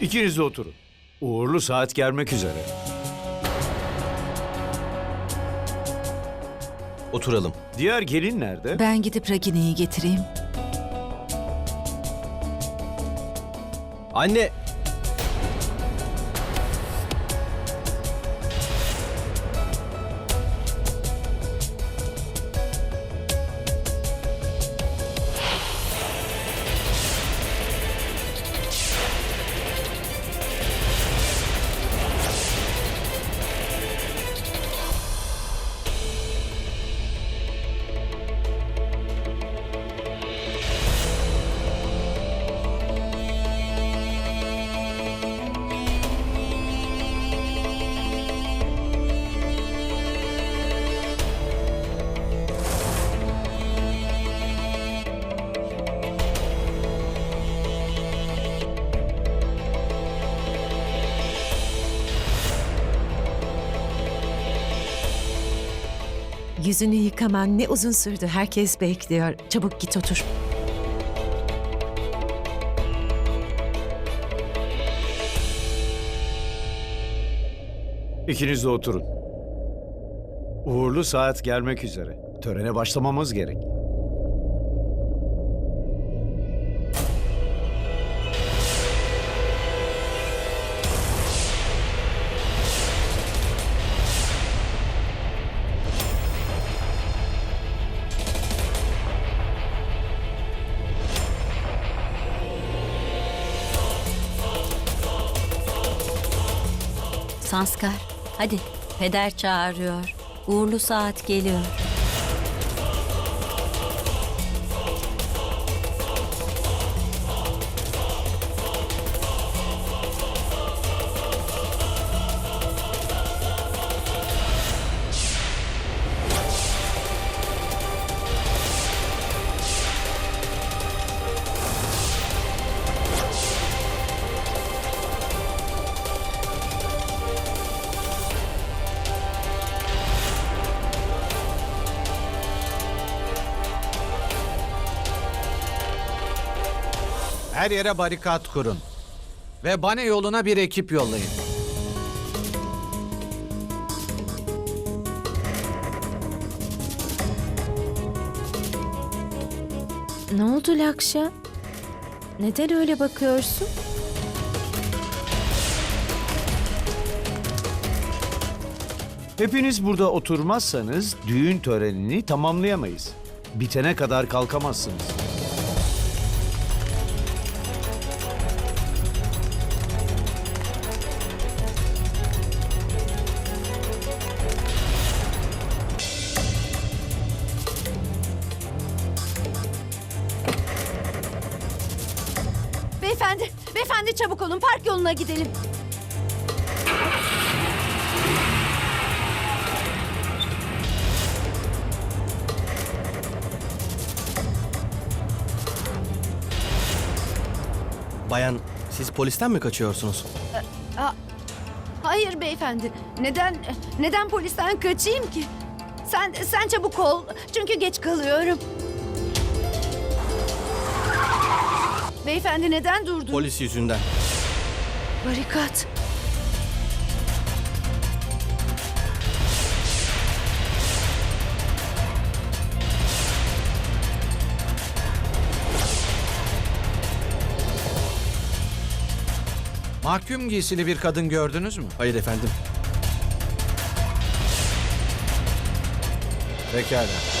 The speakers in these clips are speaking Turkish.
İkiniz de oturun. Uğurlu saat gelmek üzere. Oturalım. Diğer gelin nerede? Ben gidip Ragini'yi getireyim. Anne! Yüzünü yıkaman ne uzun sürdü. Herkes bekliyor. Çabuk git otur. İkiniz de oturun. Uğurlu saat gelmek üzere. Törene başlamamız gerek. Sanskar, hadi. Peder çağırıyor. Uğurlu saat geliyor. Her yere barikat kurun. Ve Bane yoluna bir ekip yollayın. Ne oldu Lakşa? Neden öyle bakıyorsun? Hepiniz burada oturmazsanız düğün törenini tamamlayamayız. Bitene kadar kalkamazsınız. Çabuk olun park yoluna gidelim. Bayan, siz polisten mi kaçıyorsunuz? Hayır beyefendi. Neden neden polisten kaçayım ki? Sen sen çabuk ol. Çünkü geç kalıyorum. Beyefendi neden durdun? Polis yüzünden. Barikat. Mahkum giysili bir kadın gördünüz mü? Hayır efendim. Pekala.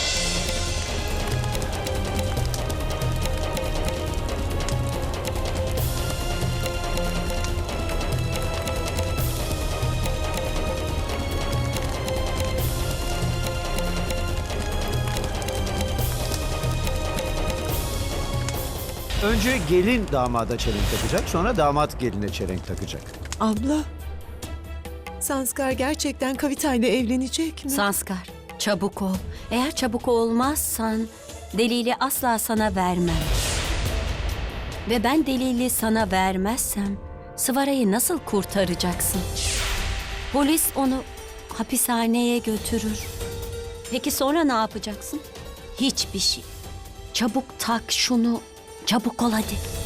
Önce gelin damada çelenk takacak, sonra damat geline çelenk takacak. Abla. Sanskar gerçekten Kavita ile evlenecek mi? Sanskar, çabuk ol. Eğer çabuk olmazsan delili asla sana vermem. Ve ben delili sana vermezsem Sıvara'yı nasıl kurtaracaksın? Polis onu hapishaneye götürür. Peki sonra ne yapacaksın? Hiçbir şey. Çabuk tak şunu. Çabuk ol hadi.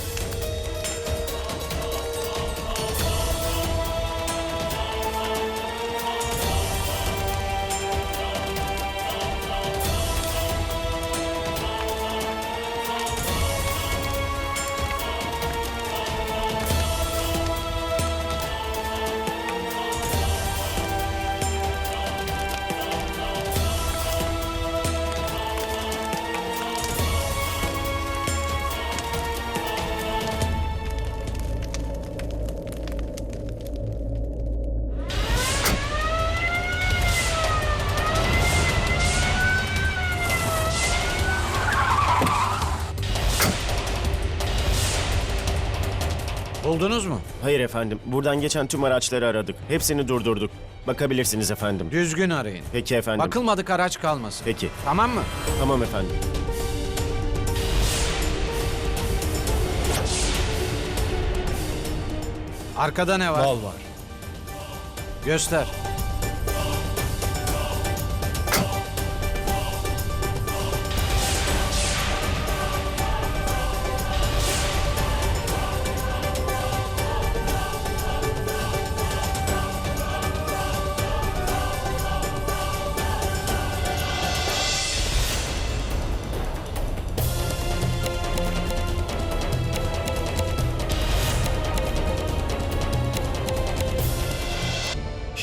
Buldunuz mu? Hayır efendim. Buradan geçen tüm araçları aradık. Hepsini durdurduk. Bakabilirsiniz efendim. Düzgün arayın. Peki efendim. Bakılmadık araç kalmasın. Peki. Tamam mı? Tamam efendim. Arkada ne var? Bal var. Göster.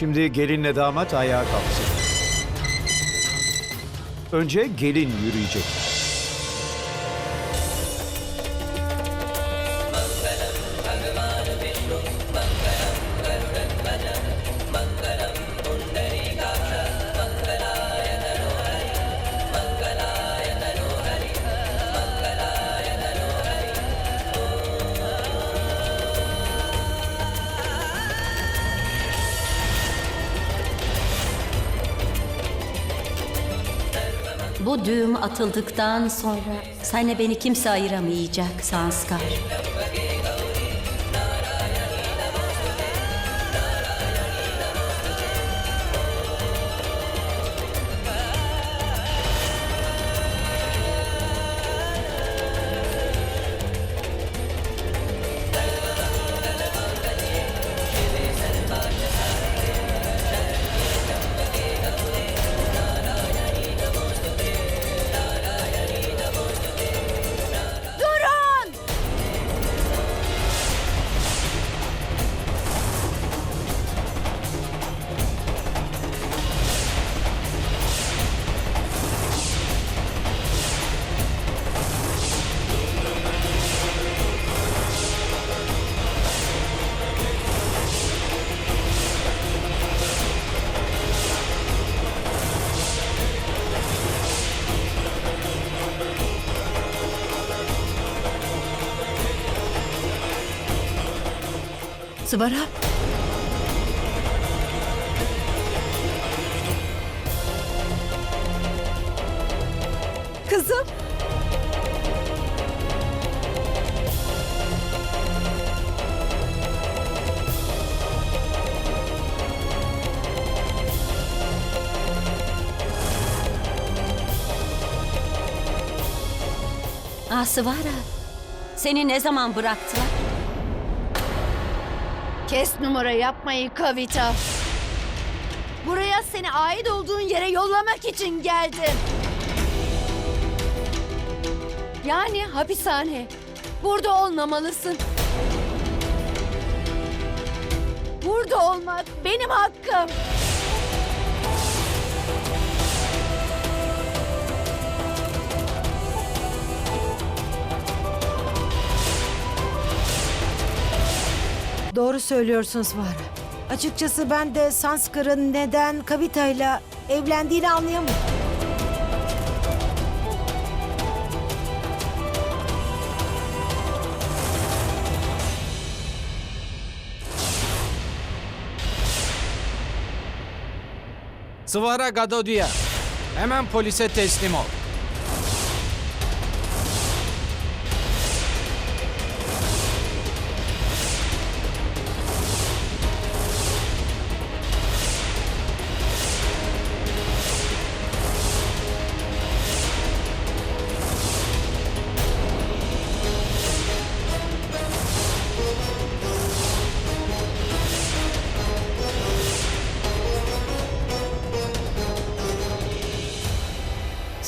Şimdi gelinle damat ayağa kalksın. Önce gelin yürüyecek. Atıldıktan sonra senle beni kimse ayıramayacak Sanskar. Sıvara. Kızım. Ah seni ne zaman bıraktılar? Kes numara yapmayı Kavita. Buraya seni ait olduğun yere yollamak için geldim. Yani hapishane. Burada olmamalısın. Burada olmak benim hakkım. Doğru söylüyorsun Svara. Açıkçası ben de Sanskar'ın neden Kavita'yla evlendiğini anlayamadım. Svara Gadodia. Hemen polise teslim ol.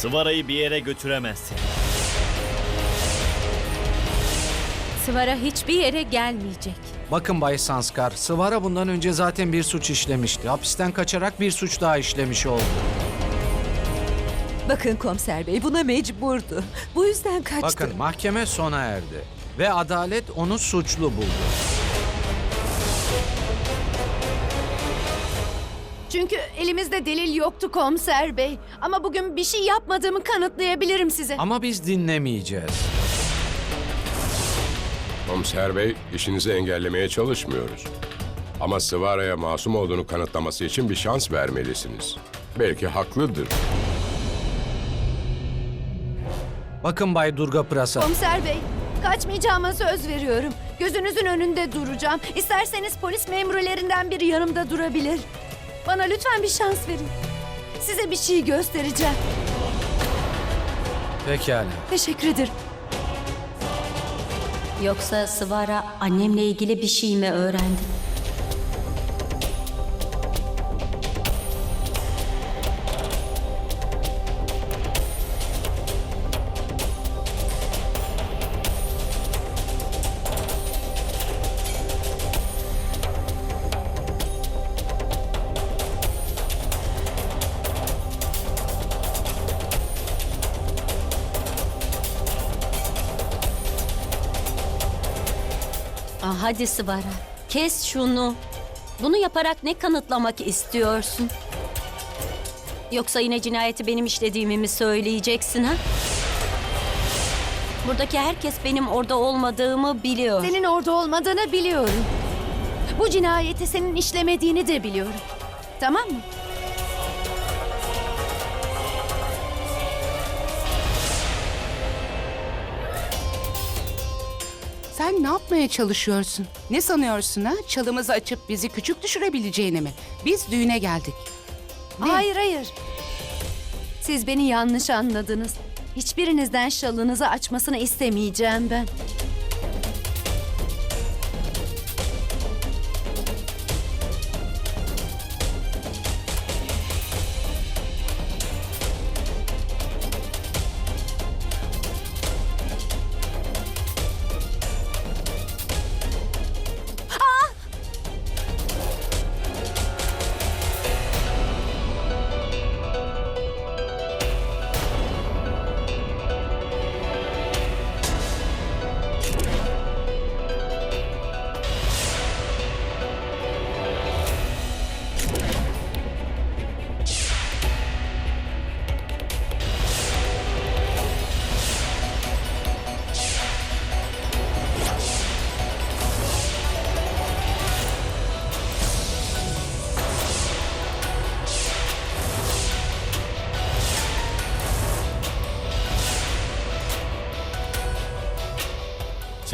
Sıvarayı bir yere götüremezsin. Svara hiçbir yere gelmeyecek. Bakın Bay Sanskar, Svara bundan önce zaten bir suç işlemişti. Hapisten kaçarak bir suç daha işlemiş oldu. Bakın komiser bey buna mecburdu. Bu yüzden kaçtı. Bakın mahkeme sona erdi ve adalet onu suçlu buldu. Çünkü elimizde delil yoktu komiser bey. Ama bugün bir şey yapmadığımı kanıtlayabilirim size. Ama biz dinlemeyeceğiz. Komiser bey, işinizi engellemeye çalışmıyoruz. Ama Sıvara'ya masum olduğunu kanıtlaması için bir şans vermelisiniz. Belki haklıdır. Bakın Bay Durga Prasad. Komiser bey, kaçmayacağıma söz veriyorum. Gözünüzün önünde duracağım. İsterseniz polis memurlarından biri yanımda durabilir. Bana lütfen bir şans verin. Size bir şey göstereceğim. Pekala. Teşekkür ederim. Yoksa Sıvara annemle ilgili bir şey mi öğrendi? Hadi Sıvara, kes şunu. Bunu yaparak ne kanıtlamak istiyorsun? Yoksa yine cinayeti benim işlediğimi mi söyleyeceksin ha? Buradaki herkes benim orada olmadığımı biliyor. Senin orada olmadığını biliyorum. Bu cinayeti senin işlemediğini de biliyorum. Tamam mı? Sen ne yapmaya çalışıyorsun? Ne sanıyorsun ha? Çalımızı açıp bizi küçük düşürebileceğini mi? Biz düğüne geldik. Ne? Hayır hayır. Siz beni yanlış anladınız. Hiçbirinizden şalınızı açmasını istemeyeceğim ben.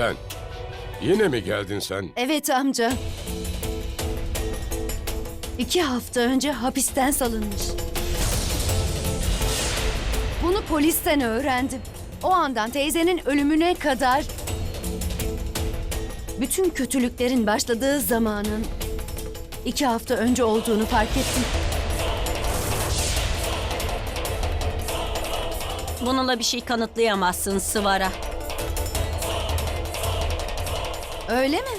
Sen, yine mi geldin sen? Evet amca. İki hafta önce hapisten salınmış. Bunu polisten öğrendim. O andan teyzenin ölümüne kadar... Bütün kötülüklerin başladığı zamanın iki hafta önce olduğunu fark ettim. Bununla bir şey kanıtlayamazsın Sıvara. Öyle mi?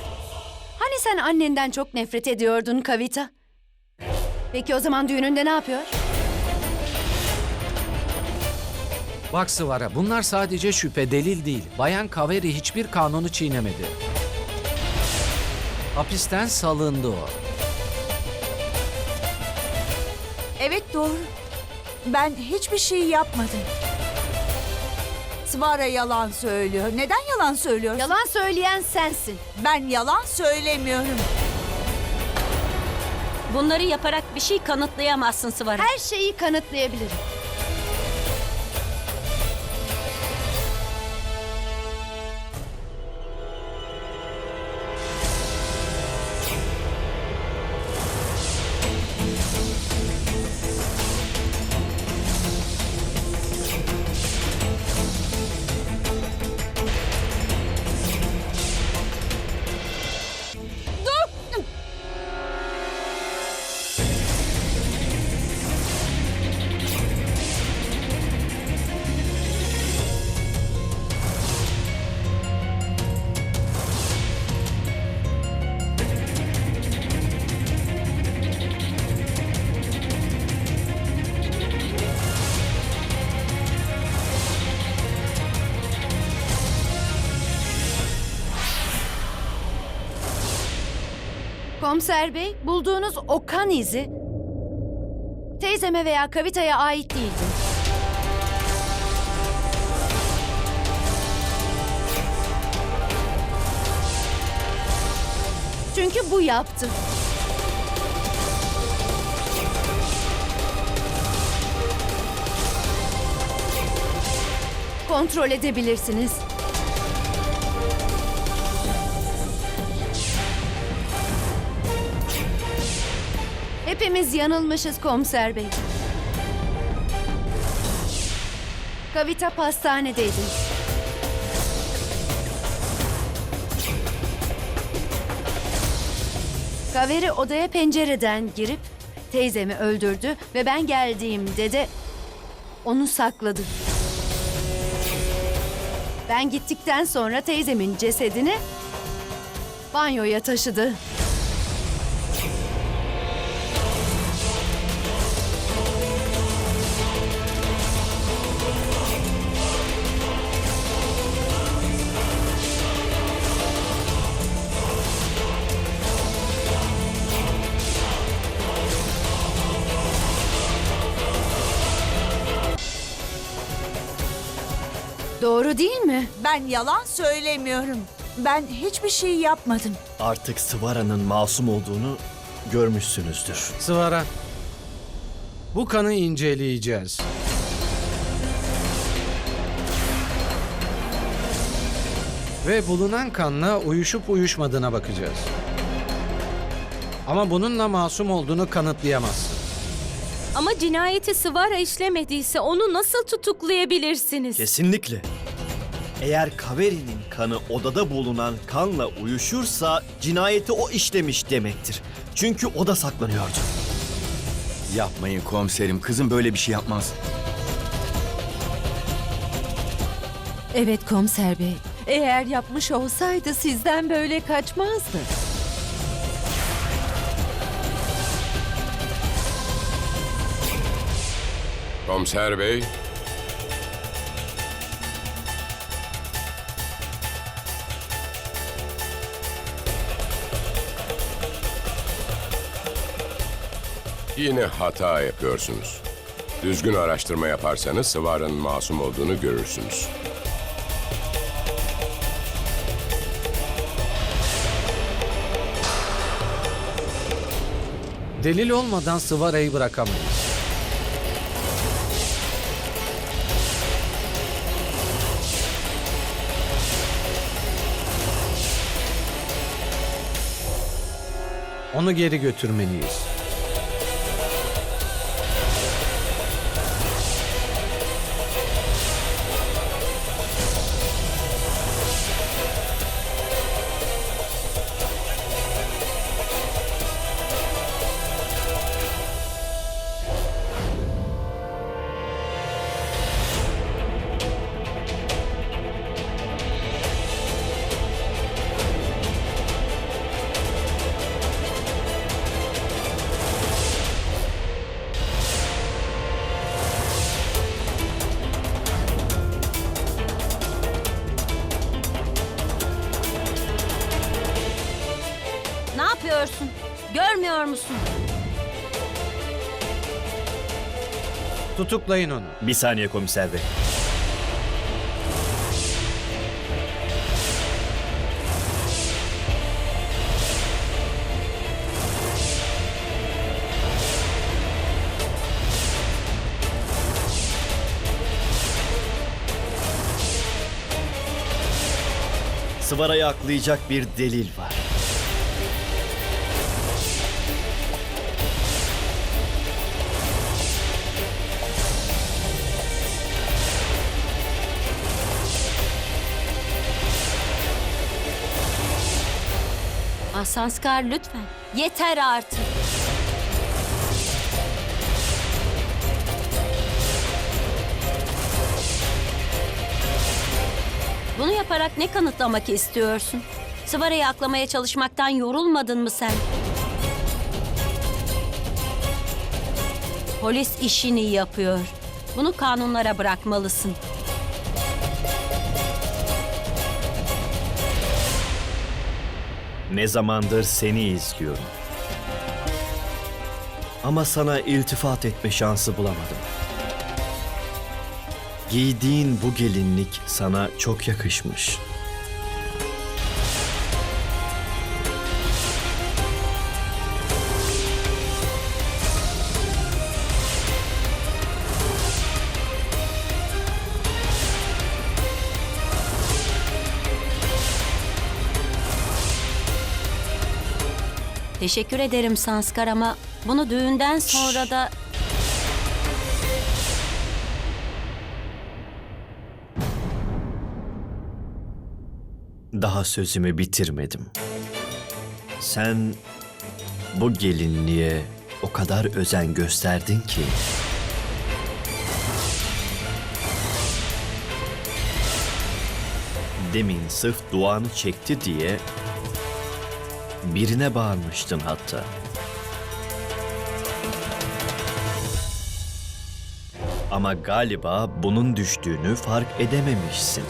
Hani sen annenden çok nefret ediyordun Kavita? Peki o zaman düğününde ne yapıyor? Bak Sıvara bunlar sadece şüphe delil değil. Bayan Kaveri hiçbir kanunu çiğnemedi. Hapisten salındı o. Evet doğru. Ben hiçbir şey yapmadım. Svara yalan söylüyor. Neden yalan söylüyor? Yalan söyleyen sensin. Ben yalan söylemiyorum. Bunları yaparak bir şey kanıtlayamazsın Sıvara. Her şeyi kanıtlayabilirim. Komiser bey, bulduğunuz o kan izi teyzeme veya Kavita'ya ait değildi. Çünkü bu yaptı. Kontrol edebilirsiniz. Hepimiz yanılmışız komiser bey. Kavita pastanedeydi. Kaveri odaya pencereden girip teyzemi öldürdü ve ben geldiğimde de onu sakladı. Ben gittikten sonra teyzemin cesedini banyoya taşıdı. Doğru değil mi? Ben yalan söylemiyorum. Ben hiçbir şey yapmadım. Artık Sıvara'nın masum olduğunu görmüşsünüzdür. Sıvara. Bu kanı inceleyeceğiz. Ve bulunan kanla uyuşup uyuşmadığına bakacağız. Ama bununla masum olduğunu kanıtlayamazsın. Ama cinayeti Sıvara işlemediyse onu nasıl tutuklayabilirsiniz? Kesinlikle. Eğer Kaveri'nin kanı odada bulunan kanla uyuşursa cinayeti o işlemiş demektir. Çünkü o da saklanıyordu. Yapmayın komiserim. Kızım böyle bir şey yapmaz. Evet komiser bey. Eğer yapmış olsaydı sizden böyle kaçmazdı. Komiser bey, Yine hata yapıyorsunuz. Düzgün araştırma yaparsanız Sıvara'nın masum olduğunu görürsünüz. Delil olmadan Sıvara'yı bırakamayız. Onu geri götürmeliyiz. Yapıyorsun? Görmüyor musun? Tutuklayın onu. Bir saniye komiser bey. Sıvara'yı aklayacak bir delil var. Ah Sanskar lütfen. Yeter artık. Bunu yaparak ne kanıtlamak istiyorsun? Sıvara'yı aklamaya çalışmaktan yorulmadın mı sen? Polis işini yapıyor. Bunu kanunlara bırakmalısın. Ne zamandır seni izliyorum. Ama sana iltifat etme şansı bulamadım. Giydiğin bu gelinlik sana çok yakışmış. Teşekkür ederim Sanskar ama bunu düğünden sonra da Daha sözümü bitirmedim. Sen bu gelinliğe o kadar özen gösterdin ki Demin sırf duanı çekti diye birine bağırmıştın hatta. Ama galiba bunun düştüğünü fark edememişsin.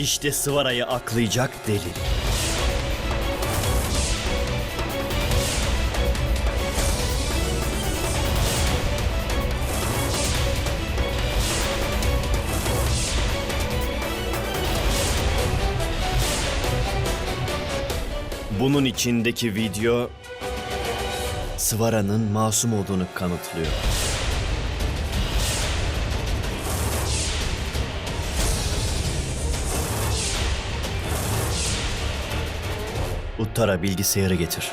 İşte Sıvara'yı aklayacak delil. Bunun içindeki video Sıvara'nın masum olduğunu kanıtlıyor. Uttara bilgisayarı getir.